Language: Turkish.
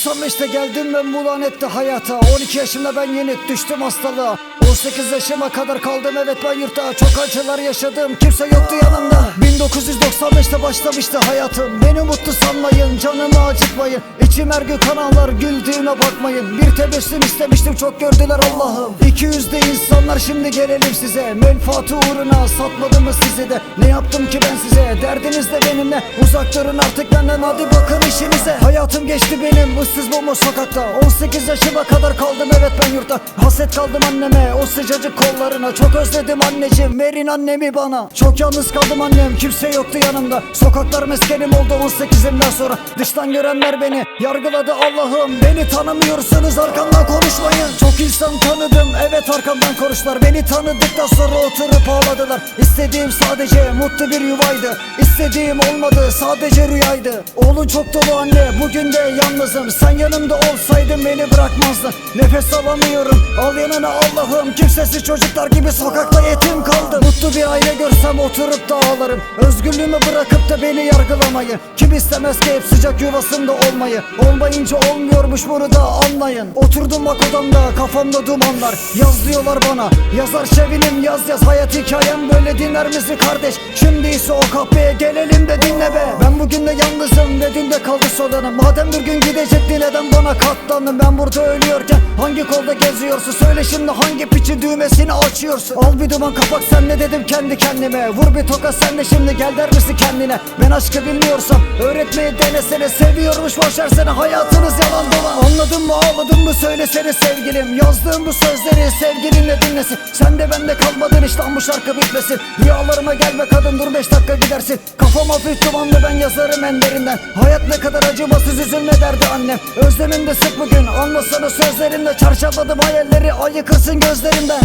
sonra işte geldim ben bu lanetli hayata 12 yaşımda ben yenik düştüm hastalığa 18 yaşıma kadar kaldım evet ben yurtta. Çok acılar yaşadım kimse yoktu yanımda. 1995'te başlamıştı hayatım. Beni mutlu sanmayın canımı acıtmayın. İçim her gün kanallar güldüğüne bakmayın. Bir tebessüm istemiştim çok gördüler Allah'ım. 200'de insanlar şimdi gelelim size. Menfaati uğruna satmadım mı sizi de? Ne yaptım ki ben size? Derdiniz de benimle? Uzak durun artık benden hadi bakın işinize. Hayatım geçti benim ıssız bomboş sokakta? 18 yaşıma kadar kaldım evet ben yurtta. Haset kaldım anneme o sıcacık kollarına Çok özledim anneciğim verin annemi bana. Çok yalnız kaldım annem kimse yoktu yanımda. Sokaklar meskenim oldu 18'imden sonra Dıştan görenler beni yargıladı Allah'ım. Beni tanımıyorsanız arkamdan konuşmayın. Çok insan tanıdım evet arkamdan konuştular. Beni tanıdıktan sonra oturup ağladılar. İstediğim sadece mutlu bir yuvaydı. İstediğim olmadı sadece rüyaydı. Oğlun çok dolu anne bugün de yalnızım. Sen yanımda olsaydın beni bırakmazdın. Nefes alamıyorum al yanına Allah'ım Kimsesiz çocuklar gibi sokakta yetim kaldım. Mutlu bir aile görsem oturup da ağlarım Özgürlüğümü bırakıp da beni yargılamayı Kim istemez ki hep sıcak yuvasında olmayı. Olmayınca olmuyormuş bunu da anlayın. Oturdum bak odamda kafamda dumanlar. Yaz diyorlar bana yazar şevinim yaz yaz. Hayat hikayem böyle dinler misin kardeş? Şimdi ise o kahveye gelelim de dinle be. Ben bugün de yalnızım ve dün de kaldı sodanım Madem bir gün gidecekti neden bana katlandın? Ben burada ölüyorken hangi kolda geziyorsun? Söyle şimdi hangi piçin düğmesini açıyorsun? Al bir duman kapak sen ne dedim kendi kendime? Vur bir toka sen de şimdi gel der misin kendine? Ben aşkı bilmiyorsam öğretmeyi denesene Seviyormuş boşver seni hayatınız yalan dolan. Anladın mı ağladın mı? Söylesene sevgilim. Yazdığım bu sözleri sevgilinle dinlesin. Sen de bende kalmadın işte bu şarkı bitmesin. Rüyalarıma gelme kadın dur beş dakika gidersin. Kafam hafif dumanlı ben yazarım en derinden. Hayat ne kadar acımasız üzülme derdi annem. Özlemim de sık bugün. Anlasana sözlerimle Çarşafladım hayalleri ayıkırsın gözlerimden